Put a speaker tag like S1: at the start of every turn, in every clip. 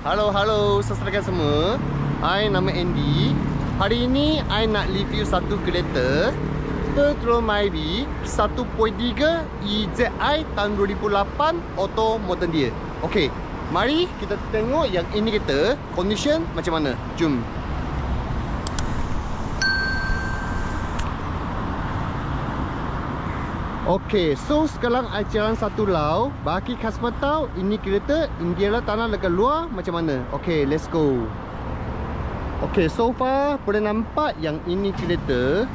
S1: Halo, halo saudara semua. I nama Andy. Hari ini I nak review satu kereta Petrol Myvi 1.3 EZI tahun 2008 auto modern dia. Okey, mari kita tengok yang ini kereta condition macam mana. Jom. Okey, so sekarang I jalan satu lau Bagi customer tahu Ini kereta India lah tanah dekat luar Macam mana? Okey, let's go. Okey, so far Boleh nampak yang ini kereta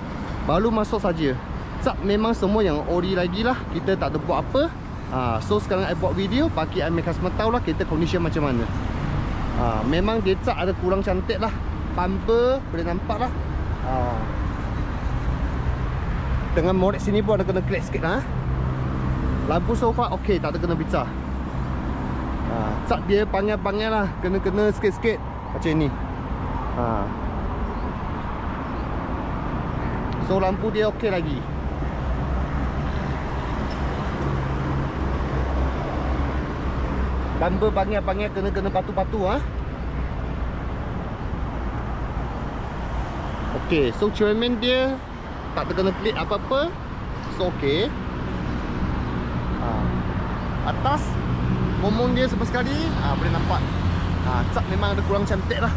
S1: Baru masuk saja. Cap memang semua yang ori lagi lah Kita tak ada buat apa. Ha, So sekarang I buat video Bagi I make customer tahu lah Kereta condition macam mana. Ha, Memang dia cap ada kurang cantik lah. Bumper Boleh nampak lah. Ha. Dengan morek sini pun ada kena crack sikit lah Lampu sofa okey tak ada kena pecah ha, Cat dia panggil-panggil lah Kena-kena sikit-sikit. Macam ni. Ha. So lampu dia okey lagi. Bumper panggil-panggil kena-kena patu-patu ha. Okey, so cermin dia tak terkena klik apa-apa. So okay. Ha. Atas Momong dia sebab sekali ha, Boleh nampak ha, Cap memang ada kurang cantik lah.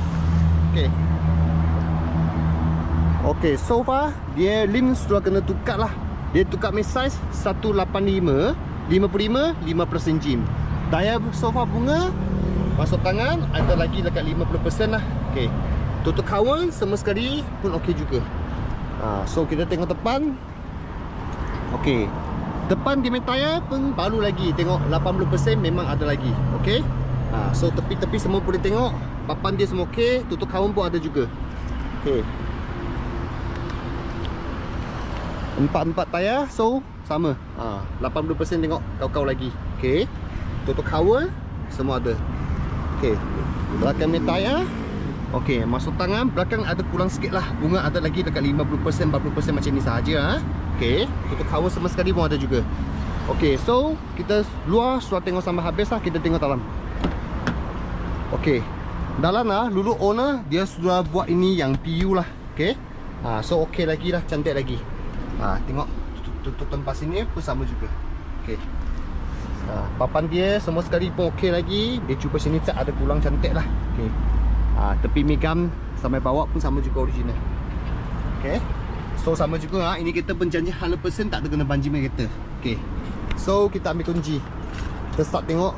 S1: Okay. Okay so far Dia lim sudah kena tukar lah. Dia tukar main size 185 55 5% jim Daya sofa bunga Masuk tangan Ada lagi dekat 50% lah. Okay. Tutup kawan semua sekali pun okey juga ha, So kita tengok depan. Okey. Depan di tayar pun baru lagi. Tengok 80% memang ada lagi. Okey? Ha, So tepi-tepi semua boleh tengok. Papan dia semua okey. Tutup kawan pun ada juga. Okey. Empat-empat tayar So sama. Ha, 80% tengok kau-kau lagi. Okey? Tutup kawan Semua ada. Okey. Belakang ni tayar Okey, masuk tangan belakang ada kurang sikit lah. Bunga ada lagi dekat 50% 40% macam ni sahaja ha? Okey, tutup cover sama sekali pun ada juga. Okey, so kita luar sudah tengok sampai habis lah Kita tengok dalam. Okey Dalam lah, lulu owner dia sudah buat ini yang PU lah Okey? Ha, So okey lagi lah, cantik lagi. Ha, Tengok tutup, tempat sini pun sama juga. Okey. Ha, Papan dia semua sekali pun okey lagi. Dia cuba sini cak ada kurang cantik lah. Okey ha, tepi migam sampai bawah pun sama juga original. Ok so sama juga ha. ini kita penjanji 100% tak ada kena banjir main kereta. Ok so kita ambil kunci. Kita start tengok.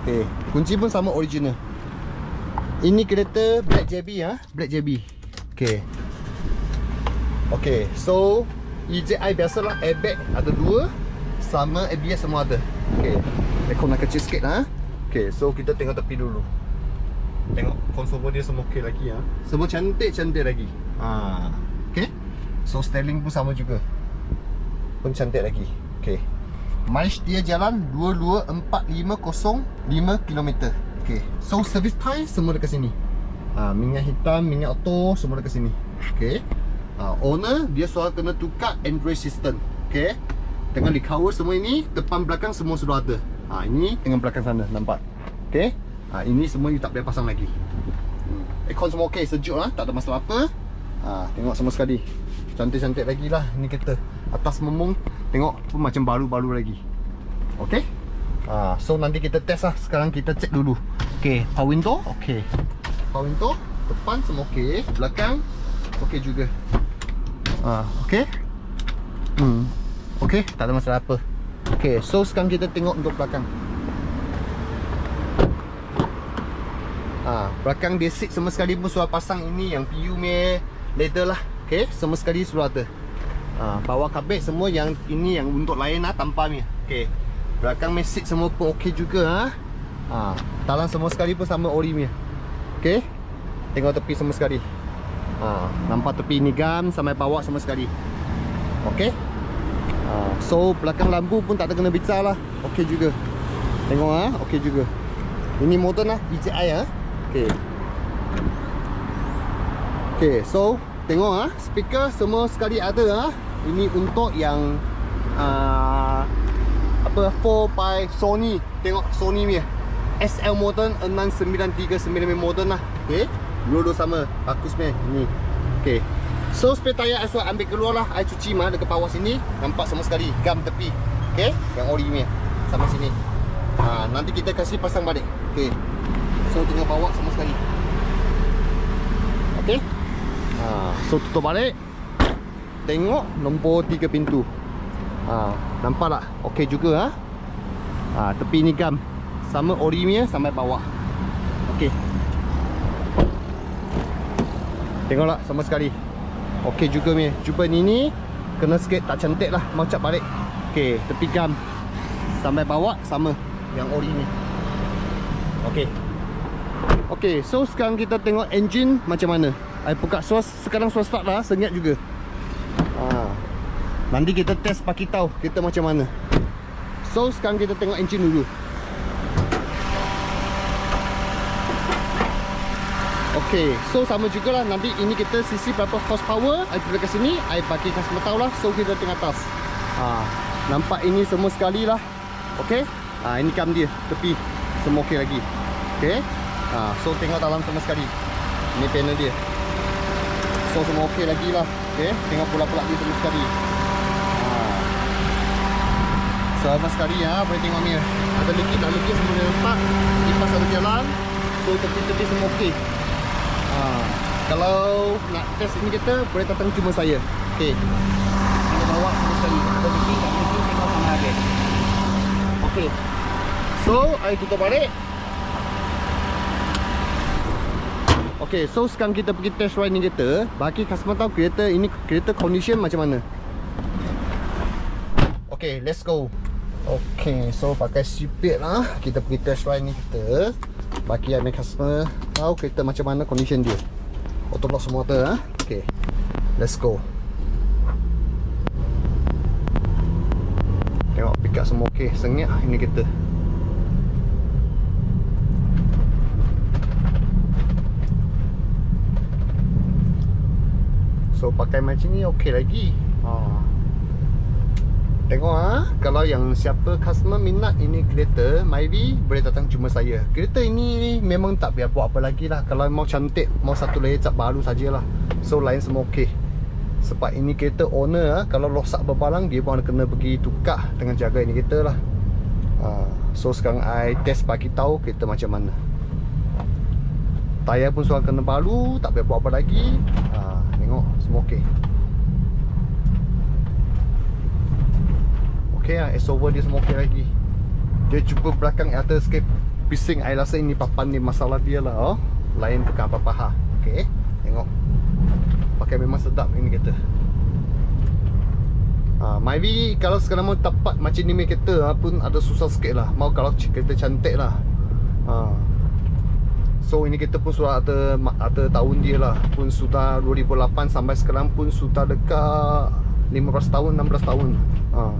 S1: Ok kunci pun sama original. Ini kereta black JB ha? black JB ok ok so EJI biasalah airbag ada dua sama ABS semua ada. Ok aircon nak kecil sikit ha? ok so kita tengok tepi dulu Tengok konsol dia semua okey lagi ha. Semua cantik-cantik lagi. Ha. Okey. So styling pun sama juga. Pun cantik lagi. Okey. Mileage dia jalan 22450 5 km. Okey. So service time semua dekat sini. Ha, minyak hitam, minyak auto semua dekat sini. Okey. Ha, owner dia soal kena tukar Android system. Okey. Dengan di cover semua ini, depan belakang semua sudah ada. Ha, ini dengan belakang sana nampak. Okey. Ha, ini semua you tak boleh pasang lagi. Hmm. Aircon semua ok, sejuk lah, tak ada masalah apa. Ha, Tengok semua sekali. Cantik-cantik lagi lah Ini kereta. Atas memung Tengok pun macam baru-baru lagi. Ok ha, So nanti kita test lah. Sekarang kita cek dulu. Ok, power window? Ok Power window Depan semua ok Belakang Ok juga. Ha, Ok hmm. Ok, tak ada masalah apa. Ok, so sekarang kita tengok untuk belakang Ha, belakang dia seat semua sekali pun sudah pasang ini yang PU me leather lah. Okey, semua sekali sudah ada. Ha, bawah kabet semua yang ini yang untuk lain lah tanpa ni. Okey. Belakang me seat semua pun okey juga ha. Ha, talang semua sekali pun sama ori punya. Okey. Tengok tepi semua sekali. Ha, nampak tepi ni gam sampai bawah semua sekali. Okey. Ha, so belakang lampu pun tak ada kena bicar lah. Okey juga. Tengok ah, ha? okey juga. Ini motor lah, DJI ah. Ha? Okay Okay so Tengok ah Speaker semua sekali ada ah. Ini untuk yang uh, Apa 4 by Sony. Tengok Sony ni SL modern 6939 modern lah Okay Dua-dua sama Bagus Ni Okay So spare tayar I suruh ambil keluar lah. I cuci mah dekat bawah sini Nampak sama sekali Gam tepi. Okay Yang ori punya Sama sini. Ha, Nanti kita kasih pasang balik. Okay So tinggal bawa sama sekali. Okay ha, So tutup balik. Tengok Nombor 3 pintu. Ha, Nampak tak? Okay juga ha? Ha, Tepi ni gam. Sama ori punya sampai bawah. Okey. Tengoklah sama sekali. Okey juga punya. Cuba ni ni Kena sikit tak cantik lah. Mau cap balik. Okey tepi gam. Sampai bawah sama. Yang ori ni. Okey Okey so sekarang kita tengok engine macam mana. I buka sos Sekarang sos start lah Senyap juga. Ha. Nanti kita test pakai tahu Kita macam mana. So sekarang kita tengok engine dulu. Okay, so sama juga lah nanti ini kita sisi berapa horsepower I pilih kat sini, I bagi customer tahu lah So kita tengah atas ha, Nampak ini semua sekali lah. Okay, ha, ini kam dia, tepi. Semua okey lagi. Okay, ha, so tengok dalam sama sekali. Ini panel dia. So semua okey lagi lah. Okay, tengok pula-pula dia semua sekali. Ha. Sama sekali ya, boleh tengok ni. Ada lekit tak lekit semua dia letak Kipas ada jalan. So tepi-tepi semua okey. Ha. Kalau nak test ini kita Boleh datang cuma saya. Okay Kita bawa sama sekali. Ada bikin tak bikin Tengok sama habis Okay So I tutup balik Okay so sekarang kita pergi test ride ni kereta. Bagi customer tahu kereta ini Kereta condition macam mana? Okay let's go. Okay so pakai seatbelt lah. Kita pergi test ride ni kita Bagi yang customer tahu kereta macam mana condition dia. Auto lock semua tu ha? Okay Let's go. Tengok pick up semua. Okay Sengit lah ini kereta So pakai macam ni okey lagi ha. Tengok ah, ha? kalau yang siapa customer minat ini kereta, maybe boleh datang cuma saya. Kereta ini memang tak biar buat apa lagi lah. Kalau mau cantik, mau satu layer cat baru sajalah. So lain semua okey. Sebab ini kereta owner ah, kalau rosak berbalang dia pun kena pergi tukar dengan jaga ini kereta lah. Ha, so sekarang I test bagi tahu kereta macam mana. Tayar pun sudah kena baru, tak biar buat apa lagi. Ha, tengok semua okey. okey lah S over dia semua okey lagi Dia cuba belakang atas sikit Bising I rasa ini papan ni masalah dia lah oh. Lain bukan apa-apa ha Okey Tengok Pakai memang sedap ini kereta ha, Maybe kalau sekarang mau tepat macam ni kereta ha, pun ada susah sikit lah Mau kalau kereta cantik lah ha. So ini kita pun sudah ada ada tahun dia lah Pun sudah 2008 sampai sekarang pun sudah dekat 15 tahun, 16 tahun ha.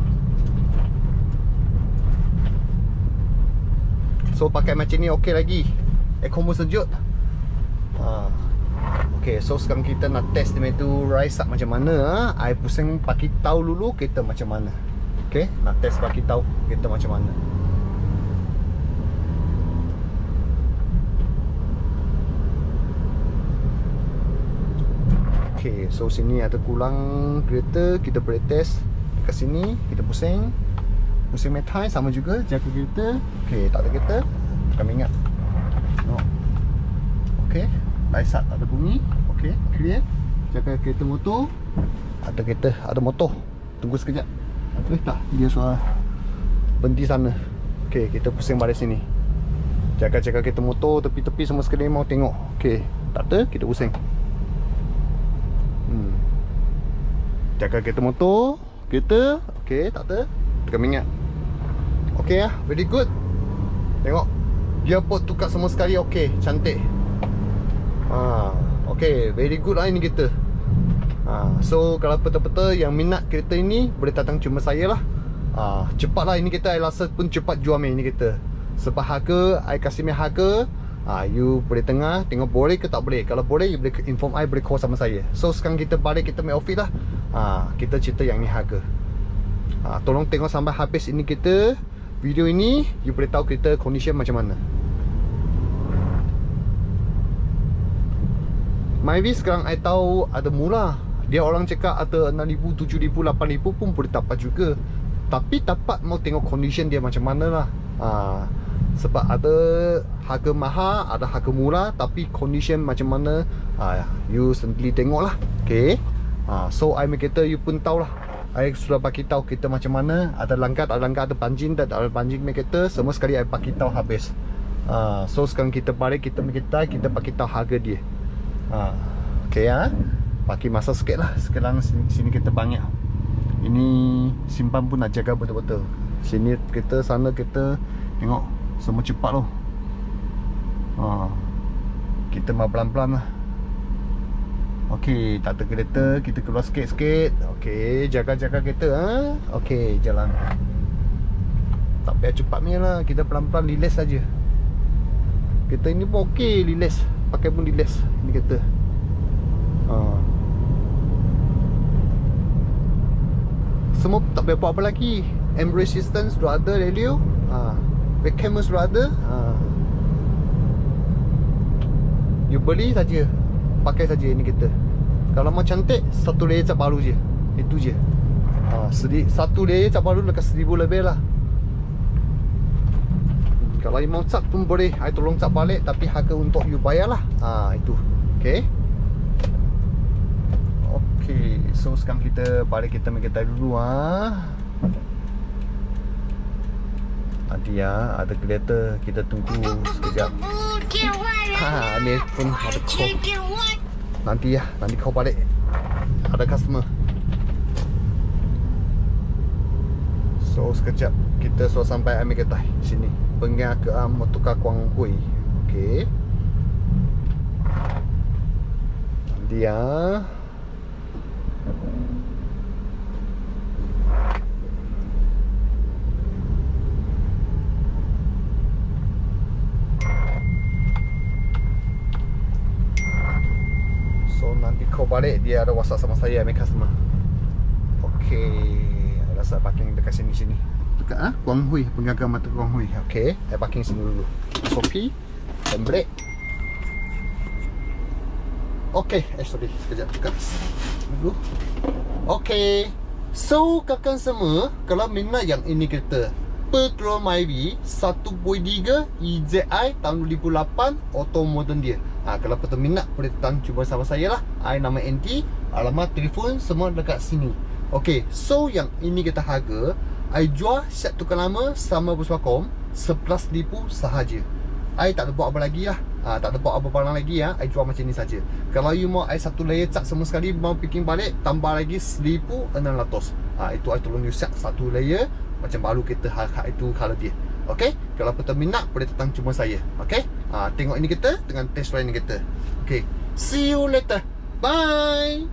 S1: So pakai macam ni okey lagi Aircon pun sejuk ha. Okay so sekarang kita nak test dia tu rise up macam mana ha? Pusing pakai tahu dulu kita macam mana Okay nak test pakai tahu kita macam mana Okay so sini ada kulang kereta Kita boleh test Dekat sini kita pusing. Musim metai sama juga jaga kereta. Okey, tak ada kereta Kami ingat. No. Okey, light tak ada bunyi. Okey, clear. Jaga kereta motor. Ada kereta, ada motor. Tunggu sekejap. Eh tak, dia suara Berhenti sana. Okey, kita pusing balik sini. Jaga-jaga kereta motor Tepi-tepi semua sekali mau tengok. Okey, tak ada, kita pusing hmm. Jaga kereta motor Kereta Okey, tak ada Kami ingat Okay lah, very good. Tengok Gearbox tukar semua sekali okay, cantik. Ha, Okay, very good lah ini kereta. Ha, So, kalau betul-betul yang minat kereta ini Boleh datang cuma saya lah. Ha, Cepat lah ini kereta, I rasa pun cepat jual main ini kereta. Sebab harga, I kasih main harga ha, You boleh tengah, tengok boleh ke tak boleh. Kalau boleh, you boleh inform I, boleh call sama saya. So, sekarang kita balik, kita main office lah ha, Kita cerita yang ni harga. Ha, Tolong tengok sampai habis ini kita Video ini You boleh tahu kereta condition macam mana. Myvi sekarang I tahu ada murah Dia orang cakap ada 6,000, 7,000, 8,000 pun boleh dapat juga. Tapi dapat mau tengok condition dia macam mana lah. Ha, Sebab ada harga mahal, ada harga murah Tapi condition macam mana ha, You sendiri tengok lah. Okay. Ha, so I kata you pun tahu lah. I sudah bagi tahu kita macam mana ada langkat, ada langkat, ada banjing, tak ada banjing kata semua sekali I bagi tahu habis. Ha, so sekarang kita balik kita kita kita bagi tahu harga dia. Ha, okay ya. Pakai masa sikit lah Sekarang sini, sini kita banyak Ini simpan pun nak jaga betul-betul Sini kita, sana kita Tengok Semua cepat loh ha. Kita mau pelan-pelan lah Okey, tak ada kereta Kita keluar sikit-sikit Okey, jaga-jaga kereta ha? Okey, jalan Tak payah cepat ni lah Kita pelan-pelan relax saja. Kita ini pun okey, relax Pakai pun relax Ini kereta Ha. Semua tak payah buat apa lagi Embrace resistance sudah ada radio ha. Back camera sudah ada ha. You beli saja Pakai saja ini kita Kalau mau cantik Satu layer cat baru je Itu je ha. Satu layer cat baru Dekat seribu lebih lah Kalau you mau cat pun boleh I tolong cat balik Tapi harga untuk you bayar lah ha, Itu Okay Okay, so sekarang kita balik kita main kereta dulu ah. Nanti ya, ada kereta kita tunggu sekejap. Ha, ni pun ada call. Nanti ya, nanti kau balik. Ada customer. So sekejap kita sudah sampai ambil sini. Pengen ke um, motoka Kuang Hui. Okay. Nanti ya. So nanti kau balik dia ada WhatsApp sama saya ambil customer. Okey, I rasa parking dekat sini sini. Dekat ah, Kuang Hui, penggagal mata Kuang Hui. Okey, I parking sini dulu. Sopi, dan break. Okey, eh sorry, sekejap dekat dulu. Okey. So, kakak semua, kalau minat yang ini kereta Petrol Myvi 1.3 EZI tahun 2008 auto modern dia. Ha, kalau betul minat boleh datang cuba sama saya lah. I nama NT, alamat telefon semua dekat sini. Okey, so yang ini kita harga I jual set tukar lama sama Puspakom 11,000 sahaja. I tak ada buat apa lagi lah ha, Tak ada buat apa barang lagi ya. I jual macam ni saja. Kalau you mau I satu layer cat semua sekali Mau picking balik Tambah lagi 1,600 ha, Itu I tolong you set satu layer Macam baru kita hak itu kalau dia Okay Kalau betul minat Boleh datang cuma saya Okay ha, Tengok ini kita Dengan test drive ini Okay. See you later. Bye